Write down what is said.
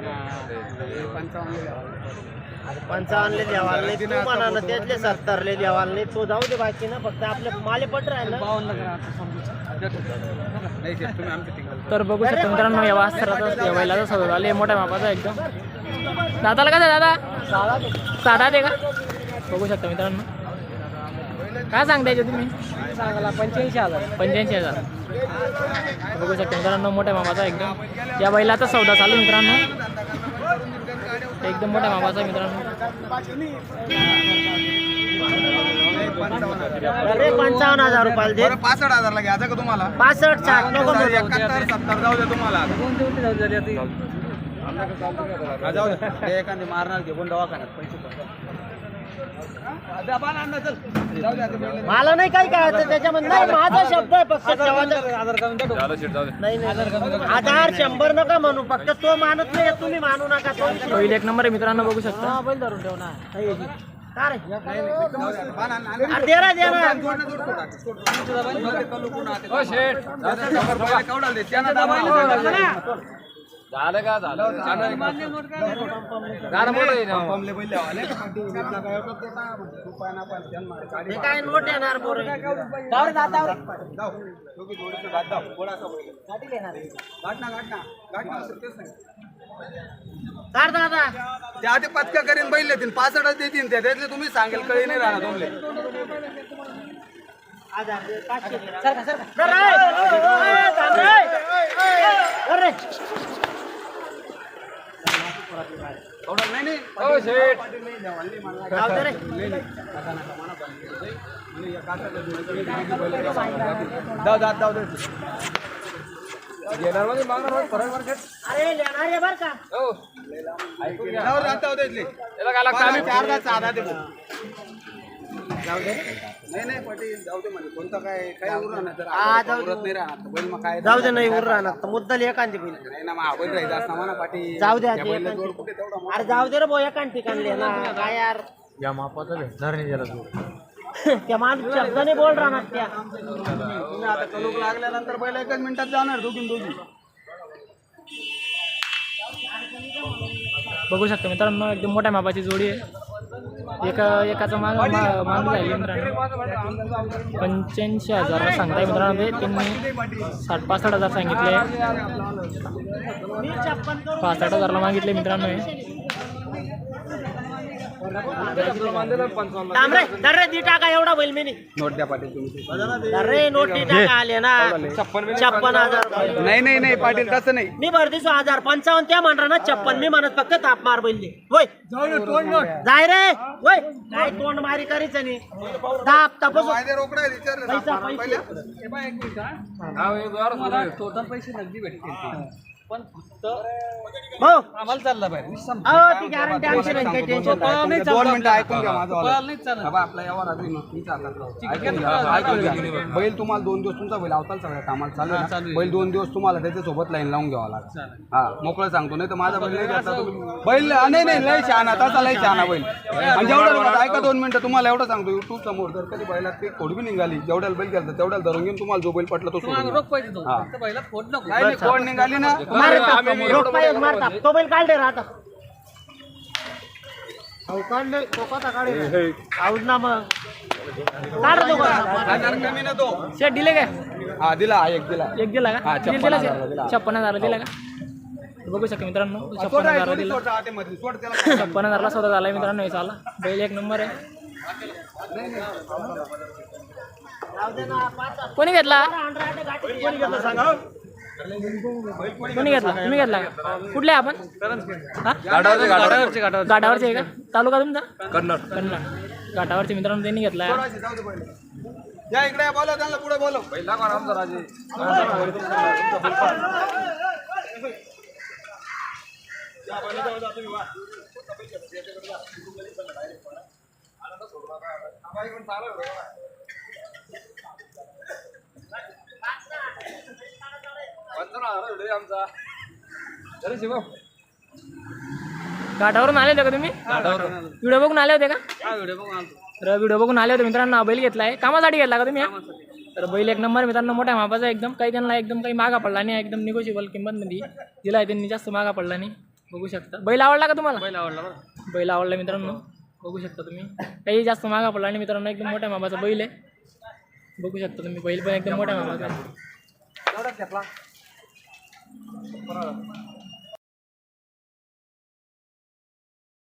ना अरे पंचावन्नले द्यावाल नाही तू म्हणा ना त्यातले सत्तरले द्यावाल नाही तो जाऊ दे बाकी ना फक्त आपले माले पट राहिलं. तर बघू शकतो मित्रांनो या या बैलाचा सौदा आले मोठ्या मापाचा एकदम. दादाला का दादा? साधा दे का? बघू शकता मित्रांनो. काय सांगता याचे तुम्ही? सांगायला पंच्याऐंशी हजार. पंच्याऐंशी हजार. बघू शकता मित्रांनो मोठ्या मामाचा एकदम. या बैलाचा सौदा चालू मित्रांनो. एकदम मोठ्या मामाचा मित्रांनो. अरे पंचावन्न हजार रुपयाला दे. पासष्ट हजारला घ्यायचं का तुम्हाला? पासष्ट साठ नको. एकाहत्तर सत्तर जाऊ द्या तुम्हाला. जाऊ द्या. एखादी मारणार घे पण दवाखान्यात पैसे मला नाही काही कळायचं त्याच्यामध्ये नाही माझा शब्द आहे फक्त ठेवायचं. नाही नाही हजार शंभर नका म्हणू फक्त तो मानत नाही तुम्ही मानू नका तो एक नंबर आहे मित्रांनो बघू शकता हा, बैल धरून ठेव ना याची. का? आपला काय ते हे नोट येणार दादा ते आधी पचका करीन बैल देतील पासष्टच देतील त्या त्यातले तुम्ही सांगेल कळी नाही राहणार तुमले हजार दे, पाचशे दे. धर रे. ए, थांब रे. धर रे. नाही नाही जाऊ दे रे. जाऊ जाऊ जाऊ दे अरे लेणार आहे बर का जाऊ दे, जाऊ दे इथले. चार दहा चार दे. नाही नाही पाटील जाऊ दे म्हणे. कोणता काय काय उरणार नाही तर हा, जाऊ दे. उरत नाही राहणार तर बैल मग काय जाऊ दे नाही उर राहणार तर मुद्दल एकांती बैल. नाही ना मग हा बैल राहायचा असता म्हणा पाटील. जाऊ द्या त्या ते बैलाला एकांती. जोड कुठे तेवढा मोठा. अरे जाऊ दे रे भाऊ एकांत ठिकाणी ना. काय यार. या मापाचा भेटणार नाही जरा त्या माणूस शब्दाने बोल राहणार त्या. तुम्ही आता कलूक लागल्यानंतर बैल एकच मिनिटात जाणार दोघी दोघी. बघू शकता मित्रांनो एकदम मोठ्या मापाची जोडी आहे. एका एकाचा माग माग जाईल मित्रांनो. पंच्याऐंशी हजार सांगताय मित्रांनो ते त्यांनी साठ पासष्ट हजार सांगितले. पासष्ट हजारला मागितले मित्रांनो थांब रे धर रे दी टाका एवढा बैल मी नाही. नोट द्या पाटील तुम्ही धर रे नोट दी टाका आले ना. छप्पन हजार. नाही नाही नाही पाटील तसं नाही. मी भरतीसो हजार पंचावन्न त्या म्हणणार ना छप्पन. मी म्हणत फक्त ताप मार बैल दे होय जाय रे. होय. काय तोंड मारी करीच नाही ताप तापस रोकडा आहे, विचारलं पैसा सापडा पैसे हो. आम्हाला चालला पाहिजे. अहो ती गॅरंटी आमची नाही काही टेन्शन नाही. दोन मिनिटं ऐकून घ्या माझं बाबा आपला यावर आधी ना तुमचा हातात राहू. ऐकून घ्या, ऐकून घ्या. बैल तुम्हाला दोन दिवस तुमचा बैल अवताल सगळ्या कामाला चालू आहे ना? बैल दोन दिवस तुम्हाला त्याच्या सोबत लाईन लावून घ्यावा लागेल. हा मोकळं सांगतो. नाही तर माझा बैल नाही तुम्ही बैल नाही नाही लय शहाणा तसा लय शहाणा बैल. आणि जेवढं बघा, ऐका दोन मिनिटं तुम्हाला एवढं सांगतो युट्यूब समोर जर कधी बैलात ते खोडबी निघाली जेवढ्याला बैल गेलं तेवढ्याला धरून घेऊन तुम्हाला जो बैल पटला तो सोडून द्या. हा. नाही, नाही, खोड निघाली ना तो बैल राहता अहो, तो कसा काढेल? ना मग काढ तो. हजार शेट दिले काय हा दिला हा एक दिला एक दिला का हा, दिला. शेट? छप्पन हजारला दिला का बघू शकता मित्रांनो छप्पन हजारला दिला. छप्पन हजारला सौदा झालाय मित्रांनो हे चाला बैल एक नंबर आहे हजार. कोणी घेतला कोणी घेतलं सांगा? कोणी घेतला? तुम्ही घेतला का? कुठले आपण? हा? घाटावरचे आहे का? तालुका तुमचा? कन्नड. कन्नड. घाटावरचे मित्रांनो त्यांनी घेतला. या इकडे बोलव त्यांना पुढे बोलव पहिला कोण आमचा राजे? घाटावरून आले होते का तुम्ही? व्हिडिओ बघून आले होते का? तर व्हिडिओ बघून आले होते मित्रांनो हा बैल घेतलाय. कामासाठी घेतला का तुम्ही हा? तर बैल एक नंबर मित्रांनो मोठ्या मापाचा एकदम. काही त्यांना एकदम काही मागा पडला नाही एकदम निगोशिएबल किंमतमध्ये दिला आहे त्यांनी जास्त मागा पडला नाही. बघू शकता. बैल आवडला का तुम्हाला? बैल आवडला बैल आवडला मित्रांनो. बघू शकता तुम्ही. काही जास्त मागा पडला आणि मित्रांनो एकदम मोठ्या मापाचा बैल आहे. बघू शकता तुम्ही बैल पण एकदम मोठ्या मापाचा आहे